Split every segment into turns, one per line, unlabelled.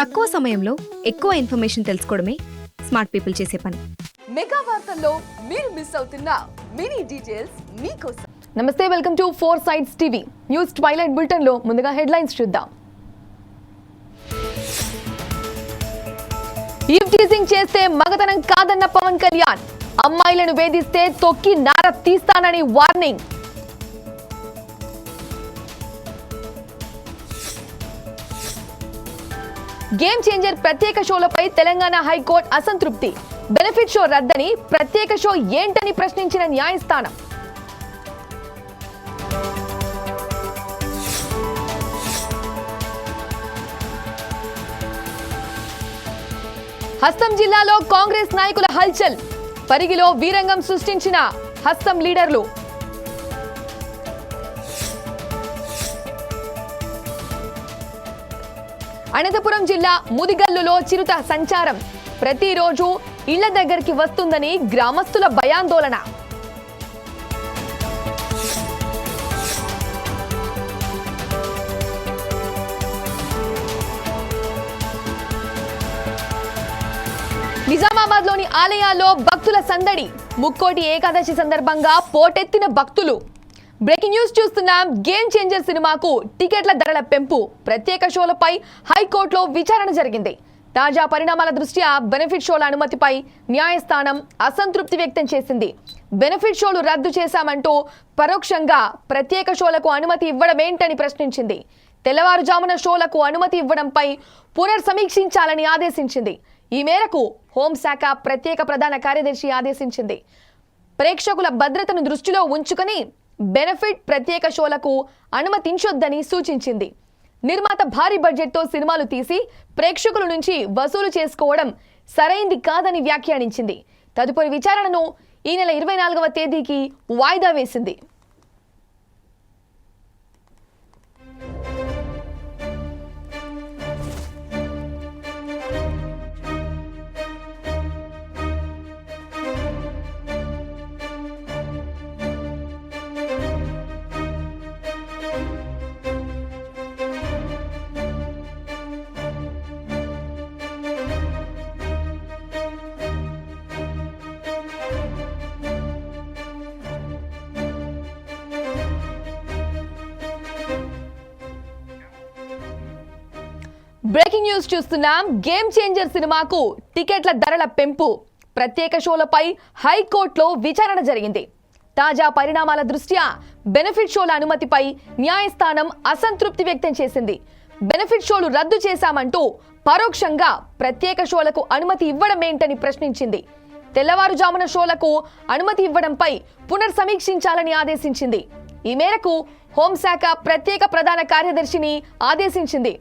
తక్కువ సమయంలో ఎక్కువ ఇన్ఫర్మేషన్ తెలుసుకోవడమే స్మార్ట్ పీపుల్ చేసే పని
మెగా వార్తల్లో మీరు మిస్ అవుతున్న మినీ డీటెయిల్స్ మీకోసం
నమస్తే welcome to four sides TV news twilight bulletin లో ముందుగా హెడ్లైన్స్ చూద్దాం ఈవ్ టీజింగ్ చేస్తే మగతనం కాదన్న పవన్ కళ్యాణ్ అమ్మాయిలను వేధిస్తే తొక్కి నార తీస్తానని వార్నింగ్ గేమ్ చేంజర్ ప్రత్యేక షోలపై తెలంగాణ హైకోర్టు అసంతృప్తి బెనిఫిట్ షో రద్దని ప్రత్యేక షో ఏంటని ప్రశ్నించిన న్యాయస్థానం హస్తం జిల్లాలో కాంగ్రెస్ నాయకుల హల్చల్ పరిగిలో వీరంగం సృష్టించిన హస్తం లీడర్లు అనంతపురం జిల్లా ముదిగల్లులో చిరుత సంచారం ప్రతిరోజు ఇళ్ల దగ్గరికి వస్తుందని గ్రామస్తుల భయాందోళన నిజామాబాద్ లోని ఆలయాల్లో భక్తుల సందడి ముక్కోటి ఏకాదశి సందర్భంగా పోటెత్తిన భక్తులు బ్రేకింగ్ న్యూస్ చూస్తున్నాం గేమ్ చేంజర్ సినిమాకు టికెట్ల ధరల పెంపు ప్రత్యేక షోలపై హైకోర్టులో విచారణ జరిగింది తాజా పరిణామాల దృష్ట్యా బెనిఫిట్ షోల అనుమతిపై న్యాయస్థానం అసంతృప్తి వ్యక్తం చేసింది బెనిఫిట్ షోలు రద్దు చేశామంటూ పరోక్షంగా ప్రత్యేక షోలకు అనుమతి ఇవ్వడమేంటని ప్రశ్నించింది తెల్లవారుజామున షోలకు అనుమతి ఇవ్వడంపై పునర్సమీక్షించాలని ఆదేశించింది ఈ మేరకు హోంశాఖ ప్రత్యేక ప్రధాన కార్యదర్శి ఆదేశించింది ప్రేక్షకుల భద్రతను దృష్టిలో ఉంచుకుని బెనిఫిట్ ప్రత్యేక షోలకు అనుమతించొద్దని సూచించింది నిర్మాత భారీ బడ్జెట్తో సినిమాలు తీసి ప్రేక్షకుల నుంచి వసూలు చేసుకోవడం సరైంది కాదని వ్యాఖ్యానించింది తదుపరి విచారణను ఈ నెల ఇరవై నాలుగవ తేదీకి వాయిదా వేసింది బ్రేకింగ్ న్యూస్ చూస్తున్నాం గేమ్ చేంజర్ సినిమాకు టికెట్ల ధరల పెంపు ప్రత్యేక షోలపై హైకోర్టులో విచారణ జరిగింది తాజా పరిణామాల దృష్ట్యా బెనిఫిట్ షోల అనుమతిపై న్యాయస్థానం అసంతృప్తి వ్యక్తం చేసింది బెనిఫిట్ షోలు రద్దు చేశామంటూ పరోక్షంగా ప్రత్యేక షోలకు అనుమతి ఇవ్వడం ఏంటని ప్రశ్నించింది తెల్లవారుజామున షోలకు అనుమతి ఇవ్వడంపై పునర్సమీక్షించాలని ఆదేశించింది ఈ మేరకు హోంశాఖ ప్రత్యేక ప్రధాన కార్యదర్శిని ఆదేశించింది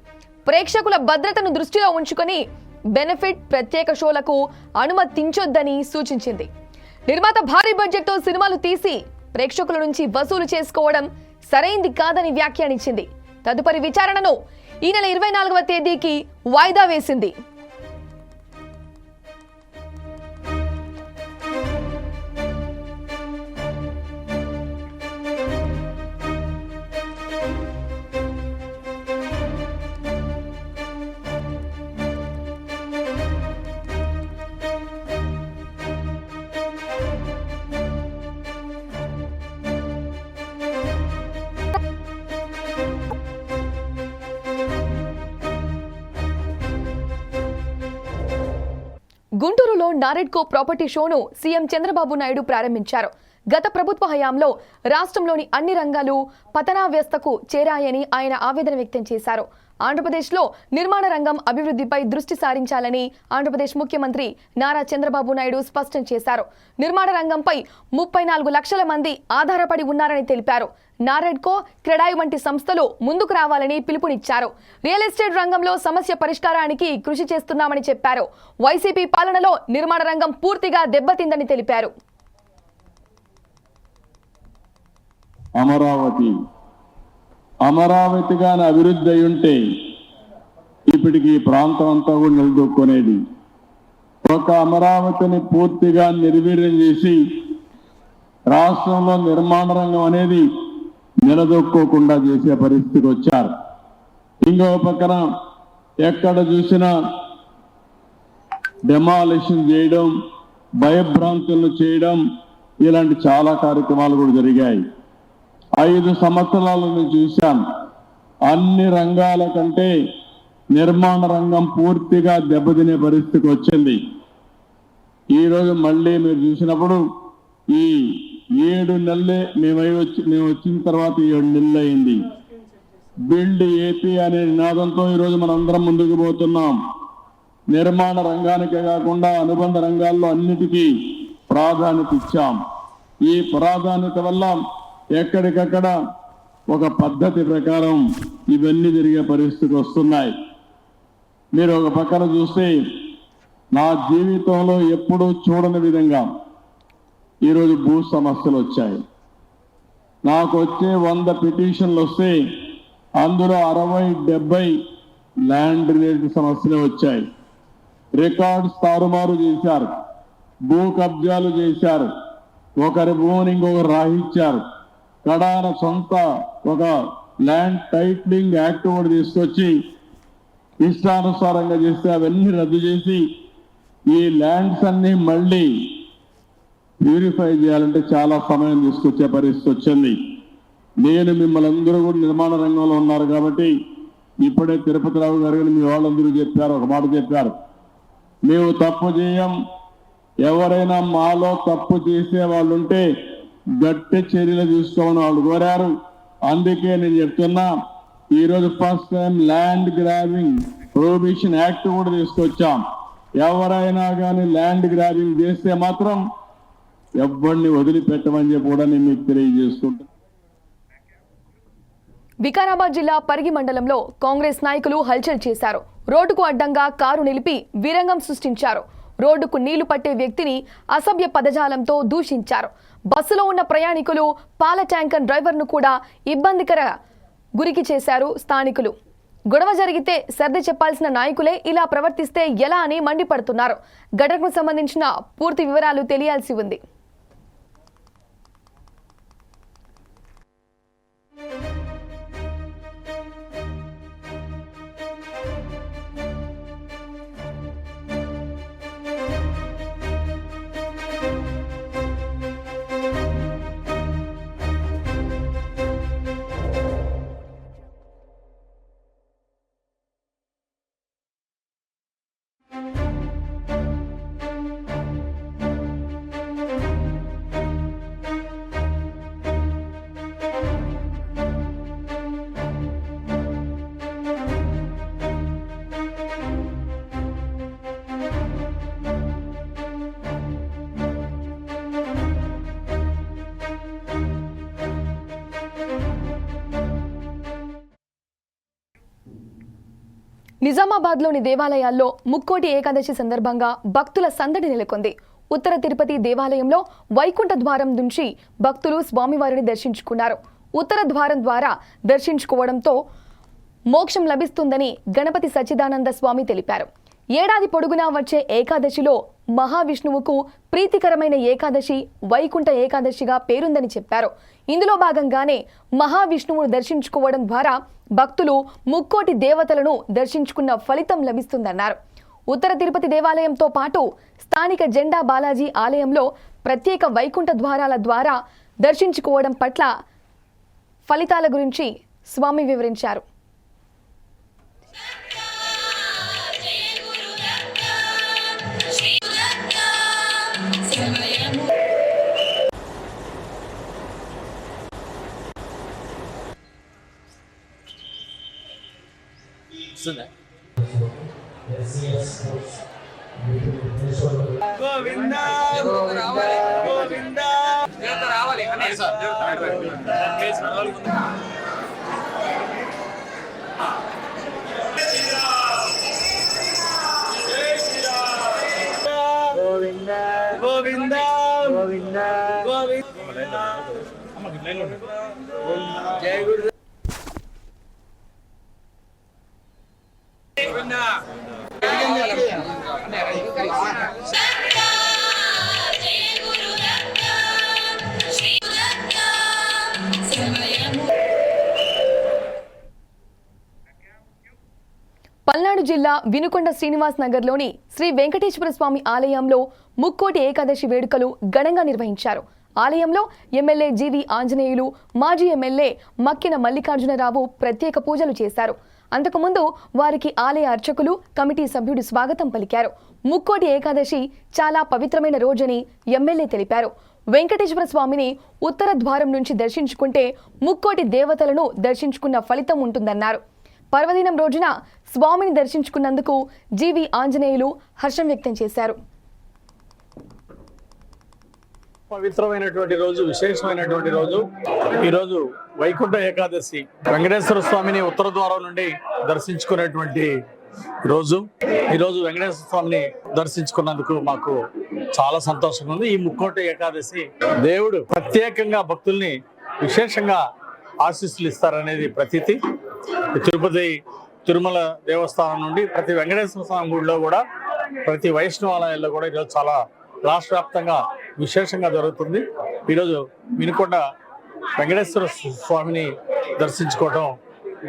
ప్రేక్షకుల భద్రతను దృష్టిలో ఉంచుకొని బెనిఫిట్ ప్రత్యేక షోలకు అనుమతించొద్దని సూచించింది నిర్మాత భారీ బడ్జెట్తో సినిమాలు తీసి ప్రేక్షకుల నుంచి వసూలు చేసుకోవడం సరైంది కాదని వ్యాఖ్యానించింది తదుపరి విచారణను ఈ నెల ఇరవై నాలుగవ తేదీకి వాయిదా వేసింది నారెడ్కో ప్రాపర్టీ షోను సీఎం చంద్రబాబు నాయుడు ప్రారంభించారు గత ప్రభుత్వ హయాంలో రాష్ట్రంలోని అన్ని రంగాలు వ్యవస్థకు చేరాయని ఆయన ఆవేదన వ్యక్తం చేశారు ఆంధ్రప్రదేశ్లో నిర్మాణ రంగం అభివృద్ధిపై దృష్టి సారించాలని ఆంధ్రప్రదేశ్ ముఖ్యమంత్రి నారా చంద్రబాబు నాయుడు స్పష్టం చేశారు నిర్మాణ రంగంపై ముప్పై నాలుగు లక్షల మంది ఆధారపడి ఉన్నారని తెలిపారు నారెడ్కో క్రెడాయి వంటి సంస్థలు ముందుకు రావాలని పిలుపునిచ్చారు రియల్ ఎస్టేట్ రంగంలో సమస్య పరిష్కారానికి కృషి చేస్తున్నామని చెప్పారు వైసీపీ పాలనలో నిర్మాణ రంగం పూర్తిగా దెబ్బతిందని తెలిపారు
అమరావతి అమరావతి అభివృద్ధి అయి ఉంటే ఇప్పటికి ఈ ప్రాంతం అంతా కూడా నిలదొక్కునేది ఒక అమరావతిని పూర్తిగా నిర్వీర్యం చేసి రాష్ట్రంలో నిర్మాణ రంగం అనేది నిలదొక్కోకుండా చేసే పరిస్థితికి వచ్చారు ఇంకో పక్కన ఎక్కడ చూసినా డెమాలిషన్ చేయడం భయభ్రాంతులను చేయడం ఇలాంటి చాలా కార్యక్రమాలు కూడా జరిగాయి ఐదు సంవత్సరాలను చూశాను అన్ని రంగాల కంటే నిర్మాణ రంగం పూర్తిగా దెబ్బతినే పరిస్థితికి వచ్చింది ఈరోజు మళ్ళీ మీరు చూసినప్పుడు ఈ ఏడు నెలలే మేమై వచ్చి మేము వచ్చిన తర్వాత ఏడు నెలలు అయింది బిల్డ్ ఏపీ అనే నినాదంతో ఈరోజు మనందరం ముందుకు పోతున్నాం నిర్మాణ రంగానికే కాకుండా అనుబంధ రంగాల్లో అన్నిటికీ ప్రాధాన్యత ఇచ్చాం ఈ ప్రాధాన్యత వల్ల ఎక్కడికక్కడ ఒక పద్ధతి ప్రకారం ఇవన్నీ జరిగే పరిస్థితికి వస్తున్నాయి మీరు ఒక పక్కన చూస్తే నా జీవితంలో ఎప్పుడూ చూడని విధంగా ఈరోజు భూ సమస్యలు వచ్చాయి నాకు వచ్చే వంద పిటిషన్లు వస్తే అందులో అరవై డెబ్బై ల్యాండ్ రిలేటెడ్ సమస్యలు వచ్చాయి రికార్డ్స్ తారుమారు చేశారు భూ కబ్జాలు చేశారు ఒకరి భూమిని ఇంకొకరు రాహించారు కడాన సొంత ఒక ల్యాండ్ టైట్లింగ్ యాక్ట్ కూడా తీసుకొచ్చి ఇష్టానుసారంగా చేస్తే అవన్నీ రద్దు చేసి ఈ ల్యాండ్స్ అన్ని మళ్ళీ ప్యూరిఫై చేయాలంటే చాలా సమయం తీసుకొచ్చే పరిస్థితి వచ్చింది నేను మిమ్మల్ని అందరూ కూడా నిర్మాణ రంగంలో ఉన్నారు కాబట్టి ఇప్పుడే తిరుపతి రావు గారు మీ వాళ్ళందరూ చెప్పారు ఒక మాట చెప్పారు మేము తప్పు చేయం ఎవరైనా మాలో తప్పు చేసే వాళ్ళు ఉంటే గట్టి చర్యలు తీసుకోమని వాళ్ళు కోరారు అందుకే నేను చెప్తున్నా ఈరోజు first time land grabbing prohibition act కూడా తీసుకొచ్చాం ఎవరైనా కానీ ల్యాండ్ గ్రాబింగ్ చేస్తే మాత్రం ఎవరిని వదిలిపెట్టమని చెప్పి కూడా నేను మీకు తెలియజేసుకుంటాను
వికారాబాద్ జిల్లా పరిగి మండలంలో కాంగ్రెస్ నాయకులు హల్చల్ చేశారు రోడ్డుకు అడ్డంగా కారు నిలిపి విరంగం సృష్టించారు రోడ్డుకు నీళ్లు పట్టే వ్యక్తిని అసభ్య పదజాలంతో దూషించారు బస్సులో ఉన్న ప్రయాణికులు పాల ట్యాంకర్ డ్రైవర్ను కూడా ఇబ్బందికర గురికి చేశారు స్థానికులు గొడవ జరిగితే సర్ది చెప్పాల్సిన నాయకులే ఇలా ప్రవర్తిస్తే ఎలా అని మండిపడుతున్నారు ఘటనకు సంబంధించిన పూర్తి వివరాలు తెలియాల్సి ఉంది నిజామాబాద్లోని దేవాలయాల్లో ముక్కోటి ఏకాదశి సందర్భంగా భక్తుల సందడి నెలకొంది ఉత్తర తిరుపతి దేవాలయంలో వైకుంఠ ద్వారం నుంచి భక్తులు స్వామివారిని దర్శించుకున్నారు ఉత్తర ద్వారం ద్వారా దర్శించుకోవడంతో మోక్షం లభిస్తుందని గణపతి సచ్చిదానంద స్వామి తెలిపారు ఏడాది పొడుగునా వచ్చే ఏకాదశిలో మహావిష్ణువుకు ప్రీతికరమైన ఏకాదశి వైకుంఠ ఏకాదశిగా పేరుందని చెప్పారు ఇందులో భాగంగానే మహావిష్ణువును దర్శించుకోవడం ద్వారా భక్తులు ముక్కోటి దేవతలను దర్శించుకున్న ఫలితం లభిస్తుందన్నారు ఉత్తర తిరుపతి దేవాలయంతో పాటు స్థానిక జెండా బాలాజీ ఆలయంలో ప్రత్యేక వైకుంఠ ద్వారాల ద్వారా దర్శించుకోవడం పట్ల ఫలితాల గురించి స్వామి వివరించారు వస్తుందా గోవిందా రావాలి గోవిందా రావాలి జిల్లా వినుకొండ శ్రీనివాస్ నగర్లోని శ్రీ వెంకటేశ్వర స్వామి ఆలయంలో ముక్కోటి ఏకాదశి వేడుకలు ఘనంగా నిర్వహించారు ఆలయంలో ఎమ్మెల్యే జీవి ఆంజనేయులు మాజీ ఎమ్మెల్యే మక్కిన మల్లికార్జునరావు ప్రత్యేక పూజలు చేశారు అంతకుముందు వారికి ఆలయ అర్చకులు కమిటీ సభ్యుడు స్వాగతం పలికారు ముక్కోటి ఏకాదశి చాలా పవిత్రమైన రోజని ఎమ్మెల్యే తెలిపారు వెంకటేశ్వర స్వామిని ఉత్తర ద్వారం నుంచి దర్శించుకుంటే ముక్కోటి దేవతలను దర్శించుకున్న ఫలితం ఉంటుందన్నారు పర్వదినం రోజున స్వామిని దర్శించుకున్నందుకు జీవి ఆంజనేయులు హర్షం వ్యక్తం చేశారు
పవిత్రమైనటువంటి రోజు విశేషమైనటువంటి రోజు ఈరోజు వైకుంఠ ఏకాదశి వెంకటేశ్వర స్వామిని ఉత్తర ద్వారం నుండి దర్శించుకునేటువంటి రోజు ఈరోజు వెంకటేశ్వర స్వామిని దర్శించుకున్నందుకు మాకు చాలా సంతోషంగా ఉంది ఈ ముక్కోట ఏకాదశి దేవుడు ప్రత్యేకంగా భక్తుల్ని విశేషంగా ఆశీస్సులు ఇస్తారనేది ప్రతీతి తిరుపతి తిరుమల దేవస్థానం నుండి ప్రతి వెంకటేశ్వర స్వామి గుడిలో కూడా ప్రతి వైష్ణవాలయాల్లో కూడా ఈరోజు చాలా రాష్ట్ర వ్యాప్తంగా విశేషంగా జరుగుతుంది ఈరోజు వినుకొండ వెంకటేశ్వర స్వామిని దర్శించుకోవడం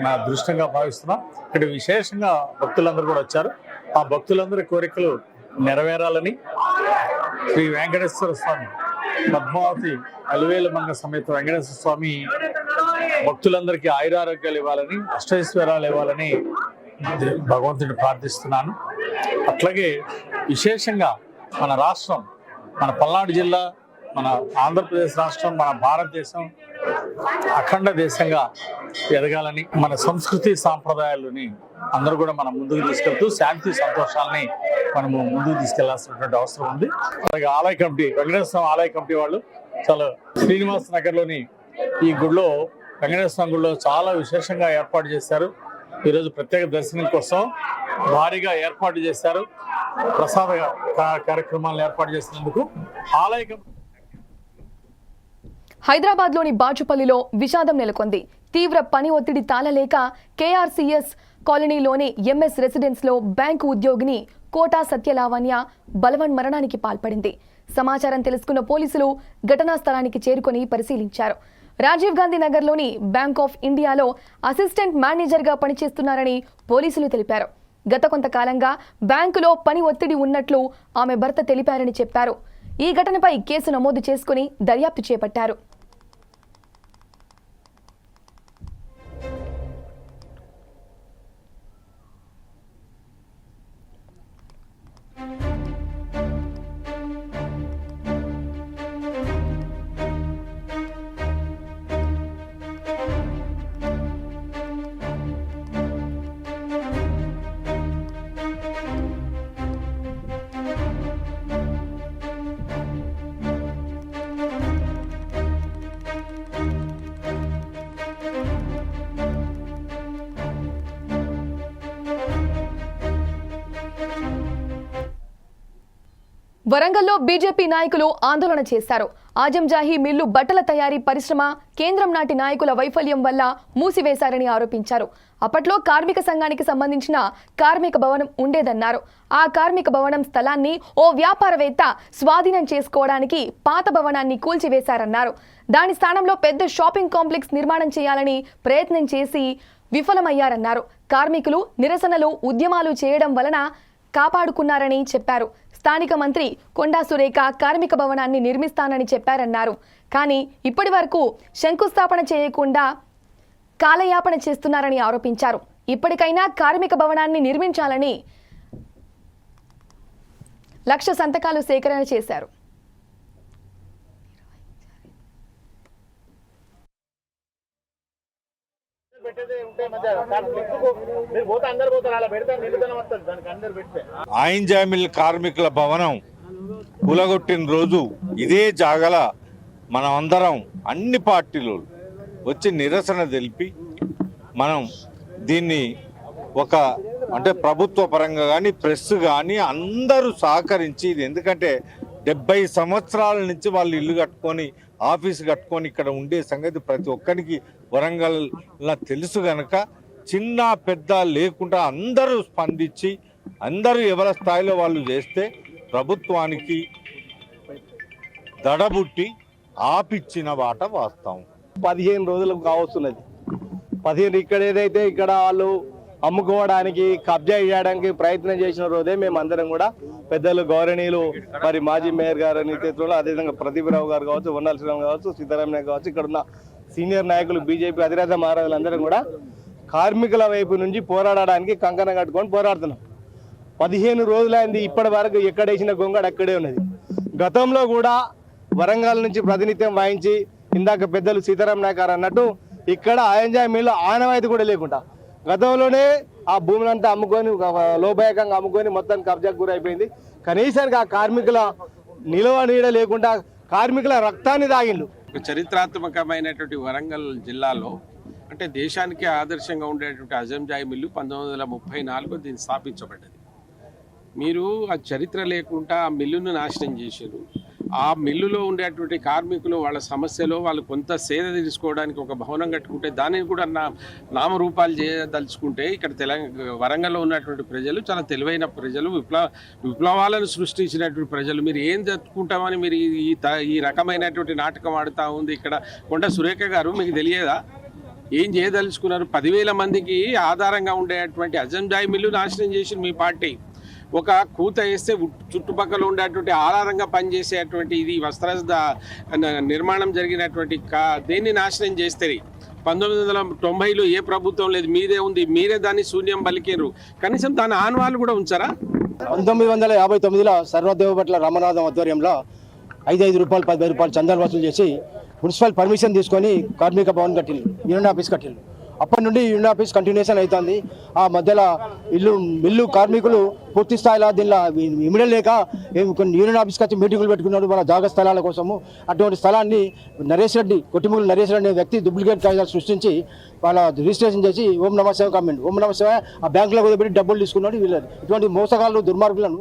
నా దృష్టంగా భావిస్తున్నా ఇక్కడ విశేషంగా భక్తులందరూ కూడా వచ్చారు ఆ భక్తులందరి కోరికలు నెరవేరాలని శ్రీ వెంకటేశ్వర స్వామి పద్మావతి మంగ సమేత వెంకటేశ్వర స్వామి భక్తులందరికీ ఆయురారోగ్యాలు ఇవ్వాలని అష్టైశ్వరాలు ఇవ్వాలని భగవంతుడిని ప్రార్థిస్తున్నాను అట్లాగే విశేషంగా మన రాష్ట్రం మన పల్నాడు జిల్లా మన ఆంధ్రప్రదేశ్ రాష్ట్రం మన భారతదేశం అఖండ దేశంగా ఎదగాలని మన సంస్కృతి సాంప్రదాయాలని అందరూ కూడా మనం ముందుకు తీసుకెళ్తూ శాంతి సంతోషాలని మనము ముందుకు తీసుకెళ్లాల్సినటువంటి అవసరం ఉంది అలాగే ఆలయ కమిటీ వెంకటేశ్వర ఆలయ కమిటీ వాళ్ళు చాలా శ్రీనివాస్ నగర్లోని ఈ గుడిలో వెంకటేశ్వర గుడిలో చాలా విశేషంగా ఏర్పాటు చేశారు ఈరోజు ప్రత్యేక దర్శనం కోసం భారీగా ఏర్పాటు చేశారు ప్రసాద కార్యక్రమాలను ఏర్పాటు చేసినందుకు ఆలయ
హైదరాబాద్ లోని బాచుపల్లిలో విషాదం నెలకొంది తీవ్ర పని ఒత్తిడి తాళలేక కేఆర్సీఎస్ కాలనీలోని ఎంఎస్ రెసిడెన్స్ లో బ్యాంకు ఉద్యోగిని కోటా సత్యలావణ్య బలవన్ మరణానికి పాల్పడింది సమాచారం తెలుసుకున్న పోలీసులు ఘటనా స్థలానికి చేరుకుని పరిశీలించారు రాజీవ్ గాంధీ నగర్లోని బ్యాంక్ ఆఫ్ ఇండియాలో అసిస్టెంట్ మేనేజర్గా పనిచేస్తున్నారని పోలీసులు తెలిపారు గత కొంతకాలంగా బ్యాంకులో పని ఒత్తిడి ఉన్నట్లు ఆమె భర్త తెలిపారని చెప్పారు ఈ ఘటనపై కేసు నమోదు చేసుకుని దర్యాప్తు చేపట్టారు వరంగల్లో బీజేపీ నాయకులు ఆందోళన చేశారు ఆజంజాహి మిల్లు బట్టల తయారీ పరిశ్రమ కేంద్రం నాటి నాయకుల వైఫల్యం వల్ల మూసివేశారని ఆరోపించారు అప్పట్లో కార్మిక సంఘానికి సంబంధించిన కార్మిక భవనం ఉండేదన్నారు ఆ కార్మిక భవనం స్థలాన్ని ఓ వ్యాపారవేత్త స్వాధీనం చేసుకోవడానికి పాత భవనాన్ని కూల్చివేశారన్నారు దాని స్థానంలో పెద్ద షాపింగ్ కాంప్లెక్స్ నిర్మాణం చేయాలని ప్రయత్నం చేసి విఫలమయ్యారన్నారు కార్మికులు నిరసనలు ఉద్యమాలు చేయడం వలన కాపాడుకున్నారని చెప్పారు స్థానిక మంత్రి కొండా సురేఖ కార్మిక భవనాన్ని నిర్మిస్తానని చెప్పారన్నారు కానీ ఇప్పటి వరకు శంకుస్థాపన చేయకుండా కాలయాపన చేస్తున్నారని ఆరోపించారు ఇప్పటికైనా కార్మిక భవనాన్ని నిర్మించాలని లక్ష సంతకాలు సేకరణ చేశారు
ఆయిన్ కార్మికుల భవనం కూలగొట్టిన రోజు ఇదే జాగల మనం అందరం అన్ని పార్టీలు వచ్చి నిరసన తెలిపి మనం దీన్ని ఒక అంటే ప్రభుత్వ పరంగా కానీ ప్రెస్ కానీ అందరూ సహకరించి ఇది ఎందుకంటే డెబ్బై సంవత్సరాల నుంచి వాళ్ళు ఇల్లు కట్టుకొని ఆఫీస్ కట్టుకొని ఇక్కడ ఉండే సంగతి ప్రతి ఒక్కరికి వరంగల్ తెలుసు గనక చిన్న పెద్ద లేకుండా అందరూ స్పందించి అందరూ ఎవరి స్థాయిలో వాళ్ళు చేస్తే ప్రభుత్వానికి దడబుట్టి ఆపిచ్చిన వాట వాస్తాం
పదిహేను రోజులకు కావస్తున్నది పదిహేను ఇక్కడ ఏదైతే ఇక్కడ వాళ్ళు అమ్ముకోవడానికి కబ్జా చేయడానికి ప్రయత్నం చేసిన రోజే మేము అందరం కూడా పెద్దలు గౌరణీయులు మరి మాజీ మేయర్ గారు నేతృత్వంలో అదేవిధంగా ప్రతిభరావు గారు కావచ్చు వన్నాల శ్రీరామ్ కావచ్చు నాయక్ కావచ్చు ఇక్కడ ఉన్న సీనియర్ నాయకులు బీజేపీ అధిరాజ మహారాజులందరం కూడా కార్మికుల వైపు నుంచి పోరాడడానికి కంకణం కట్టుకొని పోరాడుతున్నాం పదిహేను రోజులైంది ఇప్పటి వరకు ఎక్కడేసిన గొంగడు అక్కడే ఉన్నది గతంలో కూడా వరంగల్ నుంచి ప్రాతినిధ్యం వహించి ఇందాక పెద్దలు సీతారాం నాయకారు అన్నట్టు ఇక్కడ ఆయంజామీలో ఆనవాయితీ కూడా లేకుండా గతంలోనే ఆ భూములంతా అమ్ముకొని లోభాయకంగా అమ్ముకొని మొత్తం కబ్జాకు గురైపోయింది కనీసానికి ఆ కార్మికుల నిలవ నీడ లేకుండా కార్మికుల రక్తాన్ని దాగిండు
చరిత్రాత్మకమైనటువంటి వరంగల్ జిల్లాలో అంటే దేశానికి ఆదర్శంగా ఉండేటువంటి అజంజాయి మిల్లు పంతొమ్మిది వందల ముప్పై నాలుగు దీన్ని స్థాపించబడ్డది మీరు ఆ చరిత్ర లేకుండా ఆ మిల్లును నాశనం చేశారు ఆ మిల్లులో ఉండేటువంటి కార్మికులు వాళ్ళ సమస్యలో వాళ్ళు కొంత సేద తీసుకోవడానికి ఒక భవనం కట్టుకుంటే దానిని కూడా నా నామరూపాలు చేయదలుచుకుంటే ఇక్కడ తెలంగాణ వరంగల్లో ఉన్నటువంటి ప్రజలు చాలా తెలివైన ప్రజలు విప్లవ విప్లవాలను సృష్టించినటువంటి ప్రజలు మీరు ఏం జరుపుకుంటామని మీరు ఈ ఈ రకమైనటువంటి నాటకం ఆడుతూ ఉంది ఇక్కడ కొండ సురేఖ గారు మీకు తెలియదా ఏం చేయదలుచుకున్నారు పదివేల మందికి ఆధారంగా ఉండేటువంటి అజంజాయి మిల్లు నాశనం చేసింది మీ పార్టీ ఒక కూత వేస్తే చుట్టుపక్కల ఉండేటువంటి ఆధారంగా పనిచేసేటువంటి ఇది వస్త్ర నిర్మాణం జరిగినటువంటి కా దేన్ని నాశనం చేస్తే పంతొమ్మిది వందల తొంభైలో ఏ ప్రభుత్వం లేదు మీదే ఉంది మీరే దాన్ని శూన్యం పలికేరు కనీసం దాని ఆన్వాళ్ళు కూడా ఉంచారా
పంతొమ్మిది వందల యాభై తొమ్మిదిలో సర్వదేవపట్ల రామనాథం ఆధ్వర్యంలో ఐదు ఐదు రూపాయలు పదిహేను రూపాయలు చందాలు వసూలు చేసి మున్సిపల్ పర్మిషన్ తీసుకొని కార్మిక భవన్ కట్టిల్లు యూనియన్ ఆఫీస్ కట్టిల్లు అప్పటి నుండి యూనియన్ ఆఫీస్ కంటిన్యూషన్ అవుతుంది ఆ మధ్యలో ఇల్లు మిల్లు కార్మికులు పూర్తి స్థాయిలో దీనిలో ఇమిడ లేక కొన్ని యూనియన్ ఆఫీస్కి వచ్చి మీటింగులు పెట్టుకున్నాడు మన జాగ స్థలాల కోసము అటువంటి స్థలాన్ని నరేష్ రెడ్డి కొట్టిమూలు నరేష్ రెడ్డి వ్యక్తి డూప్లికేట్ కాగితాలు సృష్టించి వాళ్ళ రిజిస్ట్రేషన్ చేసి ఓం నమ సేవ కమ్మెంట్ ఓం నమ సేవ ఆ బ్యాంకులో కుదిరి డబ్బులు తీసుకున్నాడు వీళ్ళు ఇటువంటి మోసగాళ్ళు దుర్మార్గులను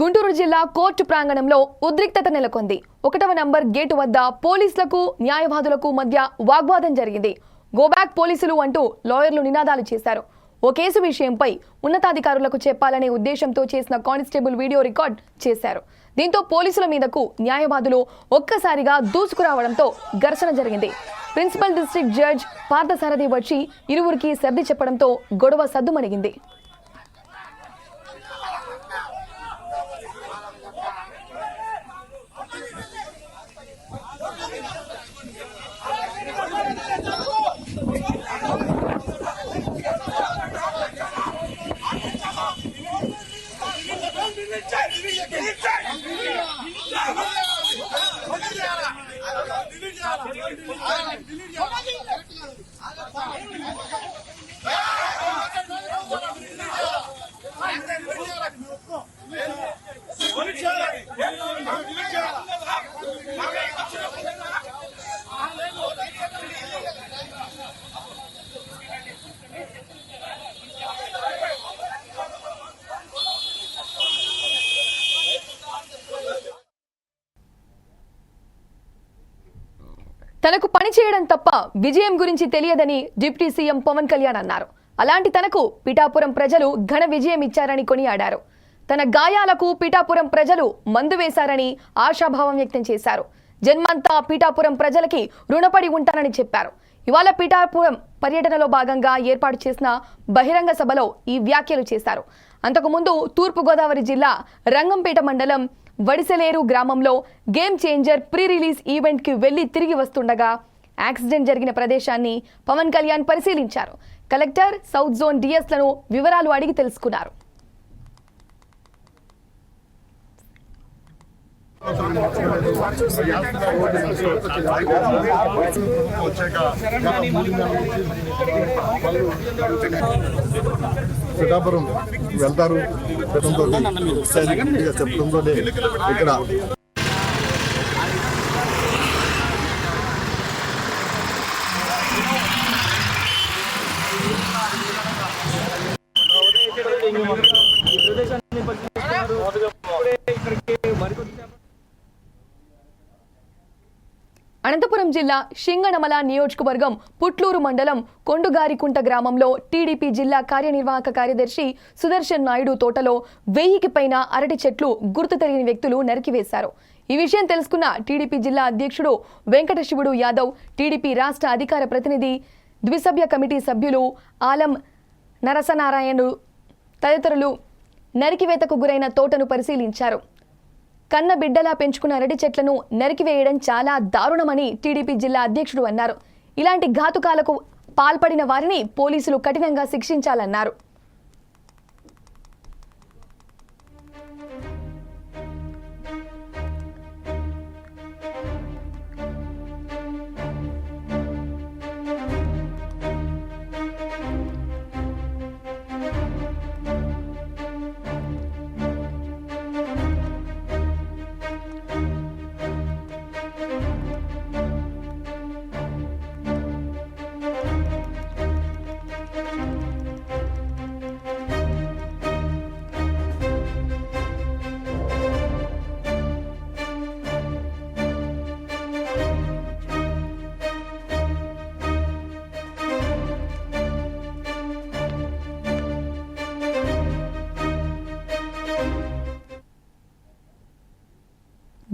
గుంటూరు జిల్లా కోర్టు ప్రాంగణంలో ఉద్రిక్తత నెలకొంది ఒకటవ నంబర్ గేటు వద్ద పోలీసులకు న్యాయవాదులకు మధ్య వాగ్వాదం జరిగింది గోబ్యాక్ పోలీసులు అంటూ లాయర్లు నినాదాలు చేశారు ఓ కేసు విషయంపై ఉన్నతాధికారులకు చెప్పాలనే ఉద్దేశంతో చేసిన కానిస్టేబుల్ వీడియో రికార్డ్ చేశారు దీంతో పోలీసుల మీదకు న్యాయవాదులు ఒక్కసారిగా దూసుకురావడంతో ఘర్షణ జరిగింది ప్రిన్సిపల్ డిస్ట్రిక్ట్ జడ్జ్ పార్థసారథి వచ్చి ఇరువురికి సర్ది చెప్పడంతో గొడవ సద్దుమణిగింది పోలీసు తనకు పని చేయడం తప్ప విజయం గురించి తెలియదని డిప్యూటీ సీఎం పవన్ కళ్యాణ్ అన్నారు అలాంటి తనకు పిఠాపురం ప్రజలు ఘన విజయం ఇచ్చారని కొనియాడారు తన గాయాలకు పిఠాపురం ప్రజలు మందు వేశారని ఆశాభావం వ్యక్తం చేశారు జన్మంతా పీఠాపురం ప్రజలకి రుణపడి ఉంటానని చెప్పారు ఇవాళ పిఠాపురం పర్యటనలో భాగంగా ఏర్పాటు చేసిన బహిరంగ సభలో ఈ వ్యాఖ్యలు చేశారు అంతకుముందు తూర్పుగోదావరి జిల్లా రంగంపేట మండలం వడిసలేరు గ్రామంలో గేమ్ చేంజర్ ప్రీ రిలీజ్ ఈవెంట్కి వెళ్లి తిరిగి వస్తుండగా యాక్సిడెంట్ జరిగిన ప్రదేశాన్ని పవన్ కళ్యాణ్ పరిశీలించారు కలెక్టర్ సౌత్ జోన్ డిఎస్లను వివరాలు అడిగి తెలుసుకున్నారు పిఠాపురం వెళ్తారు గతంతో చెప్పడంతో ఇక్కడ ఇక్కడికి మరికొద్ది అనంతపురం జిల్లా షింగణమల నియోజకవర్గం పుట్లూరు మండలం కొండుగారికుంట గ్రామంలో టీడీపీ జిల్లా కార్యనిర్వాహక కార్యదర్శి సుదర్శన్ నాయుడు తోటలో వెయ్యికి పైన అరటి చెట్లు గుర్తు తెలియని వ్యక్తులు నరికివేశారు ఈ విషయం తెలుసుకున్న టీడీపీ జిల్లా అధ్యక్షుడు వెంకటశివుడు యాదవ్ టీడీపీ రాష్ట్ర అధికార ప్రతినిధి ద్విసభ్య కమిటీ సభ్యులు ఆలం నరసనారాయణు తదితరులు నరికివేతకు గురైన తోటను పరిశీలించారు కన్న బిడ్డలా పెంచుకున్న అరటి చెట్లను నరికివేయడం చాలా దారుణమని టీడీపీ జిల్లా అధ్యక్షుడు అన్నారు ఇలాంటి ఘాతుకాలకు పాల్పడిన వారిని పోలీసులు కఠినంగా శిక్షించాలన్నారు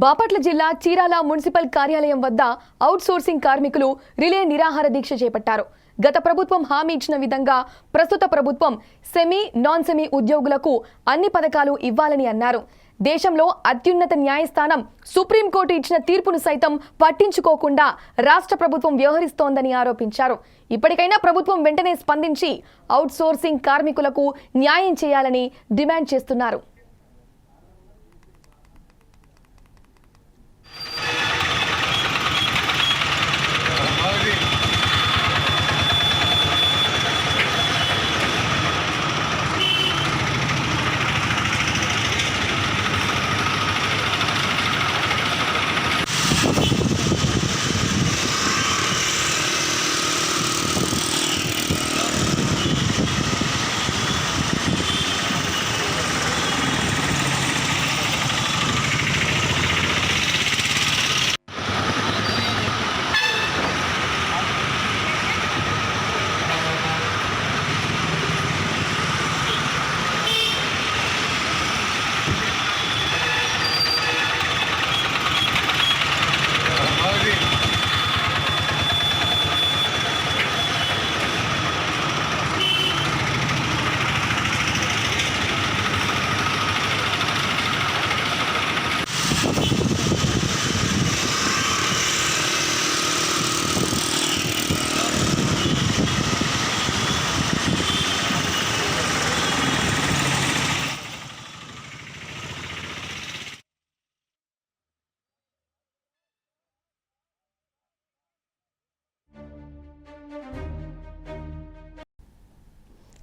బాపట్ల జిల్లా చీరాల మున్సిపల్ కార్యాలయం వద్ద అవుట్సోర్సింగ్ కార్మికులు రిలే నిరాహార దీక్ష చేపట్టారు గత ప్రభుత్వం హామీ ఇచ్చిన విధంగా ప్రస్తుత ప్రభుత్వం సెమీ నాన్ సెమీ ఉద్యోగులకు అన్ని పథకాలు ఇవ్వాలని అన్నారు దేశంలో అత్యున్నత న్యాయస్థానం సుప్రీంకోర్టు ఇచ్చిన తీర్పును సైతం పట్టించుకోకుండా రాష్ట్ర ప్రభుత్వం వ్యవహరిస్తోందని ఆరోపించారు ఇప్పటికైనా ప్రభుత్వం వెంటనే స్పందించి అవుట్సోర్సింగ్ కార్మికులకు న్యాయం చేయాలని డిమాండ్ చేస్తున్నారు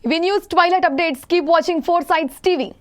We news twilight updates. Keep watching Foresights TV.